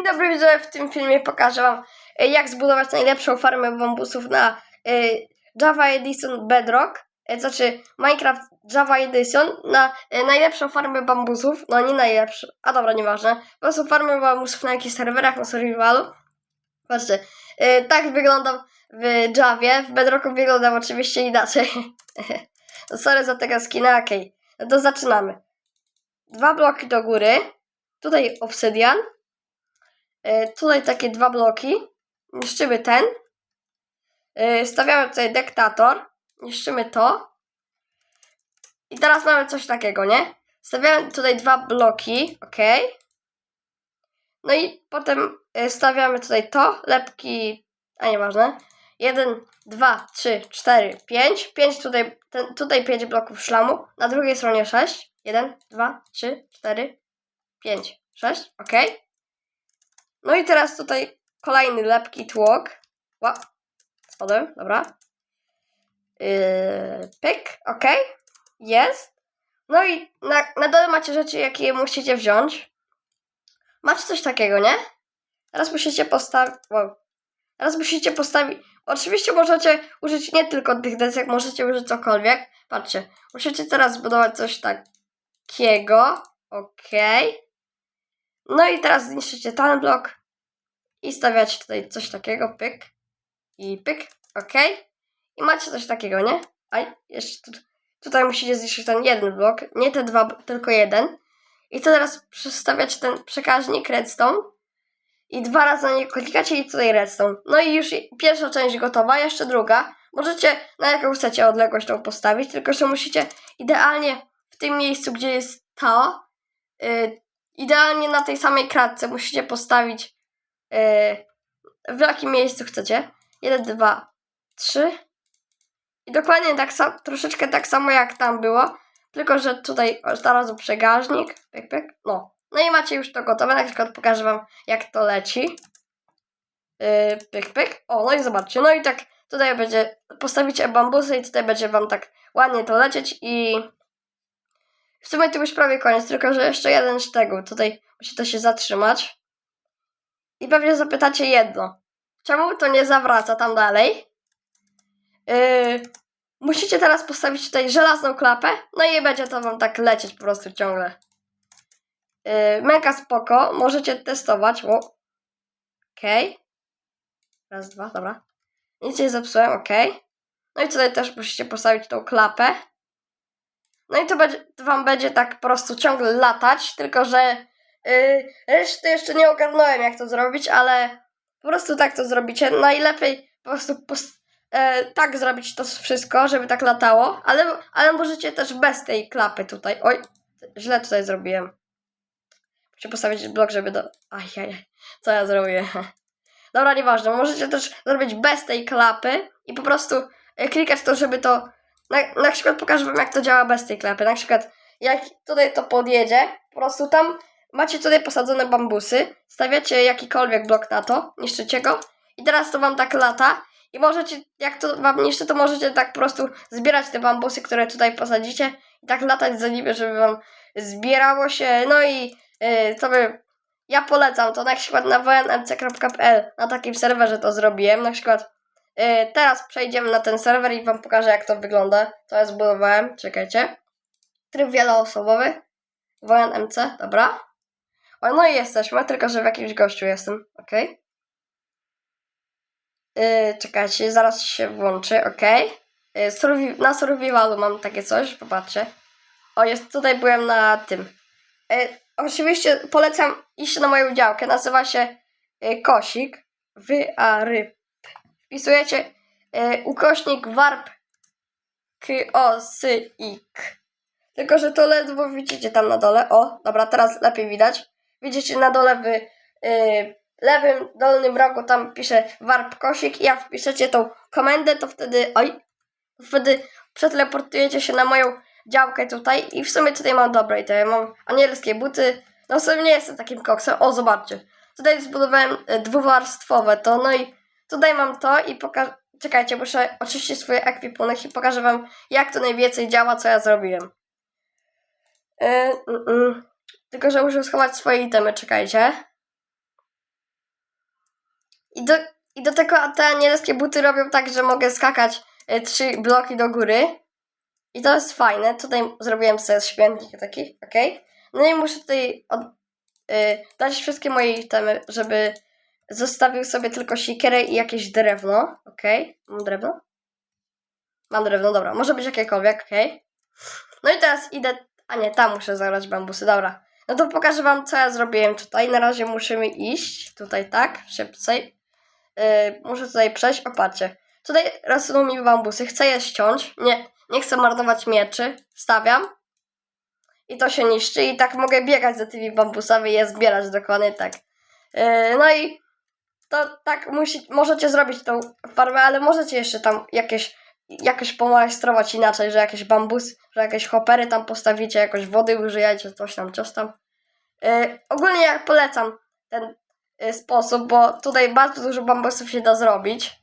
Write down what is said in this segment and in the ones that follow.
Dzień dobry widzowie, w tym filmie pokażę wam e, jak zbudować najlepszą farmę bambusów na e, Java Edition Bedrock, e, znaczy Minecraft Java Edition na najlepszą farmę bambusów, no nie najlepszą, a dobra, nieważne, po prostu farmę bambusów na jakichś serwerach, na survivalu. Patrzcie, tak wyglądam w Javie, w Bedrocku wyglądam oczywiście inaczej. no sorry za tego skina, okej. No to zaczynamy. Dwa bloki do góry, tutaj obsydian, tutaj takie dwa bloki. Niszczymy ten. E, Stawiamy tutaj dektator. Niszczymy to. I teraz mamy coś takiego, nie? Stawiamy tutaj dwa bloki, ok. No i potem e, stawiamy tutaj to, lepki, a nieważne. Jeden, dwa, trzy, cztery, pięć. Pięć tutaj, ten, tutaj pięć bloków szlamu. Na drugiej stronie sześć. Jeden, dwa, trzy, cztery, pięć, sześć, ok. No i teraz tutaj kolejny lepki tłok. Ła, spadłem, dobra. Yy, pyk, ok, jest. No i na, na dole macie rzeczy, jakie musicie wziąć. Macie coś takiego, nie? Teraz musicie postawić. Wow. Teraz musicie postawić. Oczywiście możecie użyć nie tylko tych desek, możecie użyć cokolwiek. Patrzcie, musicie teraz zbudować coś takiego. Okej. No i teraz zniszczycie ten blok i stawiacie tutaj coś takiego, pyk i pyk, ok. I macie coś takiego, nie? A jeszcze tu, tutaj musicie zniszczyć ten jeden blok, nie te dwa, tylko jeden. I to teraz przestawiacie ten przekaźnik redstone i dwa razy na niego klikacie i tutaj redstone. No i już pierwsza część gotowa, jeszcze druga. Możecie na jaką chcecie odległość tą postawić, tylko że musicie idealnie w tym miejscu, gdzie jest to, yy, idealnie na tej samej kratce musicie postawić yy, w jakim miejscu chcecie. 1, 2, 3. I dokładnie tak samo, troszeczkę tak samo jak tam było, tylko że tutaj od razu przegażnik, pyk, pyk, no. No i macie już to gotowe, na przykład pokażę wam jak to leci. Yy, pyk, pyk, o no i zobaczcie, no i tak tutaj będzie, postawicie bambusy i tutaj będzie wam tak ładnie to lecieć i w sumie to już prawie koniec, tylko że jeszcze jeden szczegół, tutaj musi to się zatrzymać. I pewnie zapytacie jedno. Czemu to nie zawraca tam dalej? Yy, musicie teraz postawić tutaj żelazną klapę. No i będzie to wam tak lecieć po prostu ciągle. Yy, mega spoko. Możecie testować. Wow. Okej. Raz, dwa, dobra. Nic nie zepsułem, okej. No i tutaj też musicie postawić tą klapę. No i to, będzie, wam będzie tak po prostu ciągle latać, tylko że Yy, reszty jeszcze nie ogarnąłem, jak to zrobić, ale po prostu tak to zrobicie. Najlepiej po prostu e, tak zrobić to wszystko, żeby tak latało, ale, ale możecie też bez tej klapy tutaj. Oj, źle tutaj zrobiłem. Muszę postawić blok, żeby do... Ajajaj, co ja zrobię? Dobra, nieważne. Możecie też zrobić bez tej klapy i po prostu e, klikać to, żeby to... Na, na przykład pokażę wam, jak to działa bez tej klapy. Na przykład, jak tutaj to podjedzie, po prostu tam Macie tutaj posadzone bambusy, stawiacie jakikolwiek blok na to, niszczycie go i teraz to wam tak lata i możecie, jak to wam niszczy, to możecie tak po prostu zbierać te bambusy, które tutaj posadzicie i tak latać za nimi, żeby wam zbierało się, no i yy, to by... Ja polecam to na przykład na wnmc.pl, na takim serwerze to zrobiłem, na przykład teraz przejdziemy na ten serwer i wam pokażę jak to wygląda, co ja zbudowałem, czekajcie. Tryb wieloosobowy, WNMC, dobra. O, no i jesteśmy, tylko że w jakimś gościu jestem, ok? Yy, czekajcie, zaraz się włączy, ok? Yy, survi na survivalu mam takie coś, popatrzcie. O, jest, tutaj byłem na tym. Yy, oczywiście polecam iść na moją działkę, nazywa się yy, Kosik. Wy, a, ryb. Wpisujecie yy, ukośnik warp k, o, sy, ik. Tylko, że to ledwo widzicie tam na dole. O, dobra, teraz lepiej widać. Widzicie na dole w yy, lewym dolnym rogu tam pisze warp kosik i jak wpiszecie tą komendę, to wtedy oj, wtedy przeteleportujecie się na moją działkę tutaj i w sumie tutaj mam dobre i to ja mam anielskie buty. No w sumie nie jestem takim koksem. O, zobaczcie. Tutaj zbudowałem y, dwuwarstwowe to, no i tutaj mam to i pokażę. Czekajcie, muszę oczyścić swój ekwipunek i pokażę wam, jak to najwięcej działa, co ja zrobiłem. Yy. Tylko, że muszę schować swoje itemy, czekajcie. I do, I do tego te niebieskie buty robią tak, że mogę skakać y, trzy bloki do góry. I to jest fajne. Tutaj zrobiłem sobie śmietnik taki, ok? No i muszę tutaj od, y, dać wszystkie moje itemy, żeby zostawił sobie tylko siekierę i jakieś drewno, ok? Mam drewno? Mam drewno, dobra. Może być jakiekolwiek, ok? No i teraz idę... A nie, tam muszę zabrać bambusy, dobra. No to pokażę wam, co ja zrobiłem tutaj. Na razie musimy iść. Tutaj tak, szybciej. Yy, muszę tutaj przejść. Opatrzcie. Tutaj rosną mi bambusy. Chcę je ściąć. Nie, nie chcę marnować mieczy. Stawiam. I to się niszczy. I tak mogę biegać za tymi bambusami i je zbierać dokładnie tak. Yy, no i to tak musi, możecie zrobić tą farmę, ale możecie jeszcze tam jakieś jakoś pomajstrować inaczej, że jakieś bambus, że jakieś hopery tam postawicie, jakoś wody użyjecie, coś tam, coś tam. Yy, ogólnie ja polecam ten yy, sposób, bo tutaj bardzo dużo bambusów się da zrobić.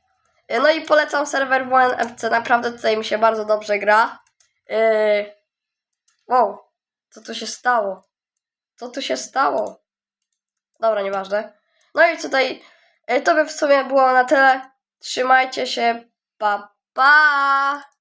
Yy, no i polecam serwer WNFC, naprawdę tutaj mi się bardzo dobrze gra. Yy, wow, co tu się stało? Co tu się stało? Dobra, nieważne. No i tutaj to by w sumie było na tyle. Trzymajcie się, pa pa!